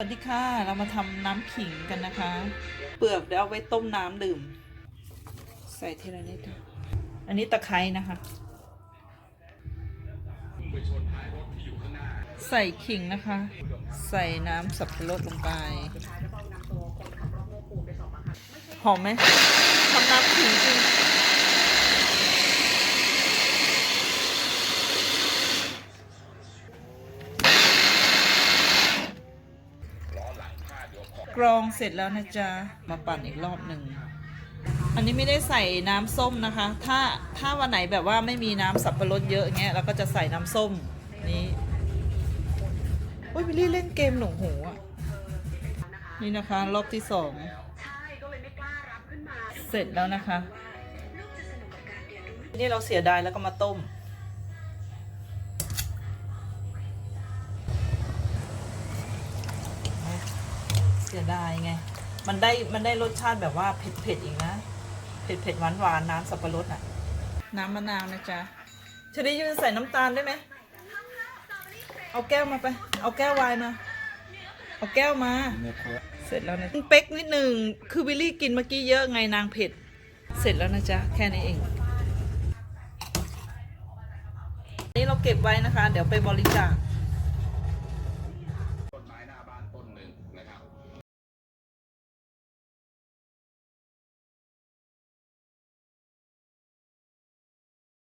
สวัสดีค่ะ เรามาทำน้ำขิงกันนะคะ เปลือกเดี๋ยวเอาไว้ต้มน้ำดื่ม ใส่ทีละนิดค่ะอันนี้ตะไคร้นะคะ ใส่ขิงนะคะ ใส่น้ำสับปะรดลงไป หอมไหมทำน้ำขิงจริง กรองเสร็จแล้วนะจ๊ะ มาปั่นอีกรอบหนึ่ง อันนี้ไม่ได้ใส่น้ำส้มนะคะ ถ้าถ้าวันไหนแบบว่าไม่มีน้ำสับปะรดเยอะเงี้ยเราก็จะใส่น้ำส้มนี้โอ้ยวิลลี่เล่นเกมหลงหูอะนี่นะคะรอบที่สองเสร็จแล้วนะคะ นี่เราเสียดายแล้วก็มาต้ม เสียดายไง มันได้มันได้รสชาติแบบว่าเผ็ดเผ็ดๆอีกนะ เผ็ดเผ็ดหวานหวานๆน้ำสับปะรดอะ น้ำมะนาวนะจ๊ะชลิยืนใส่น้ำตาลได้ไหม เอาแก้วมาไป เอาแก้วไวน์มา เอาแก้วมา เสร็จแล้วนะเป๊กนิดหนึ่งคือวิลลี่กินเมื่อกี้เยอะไงนางเผ็ด เสร็จแล้วนะจ๊ะ แค่นี้เอง นี่เราเก็บไว้นะคะ เดี๋ยวไปบริจาค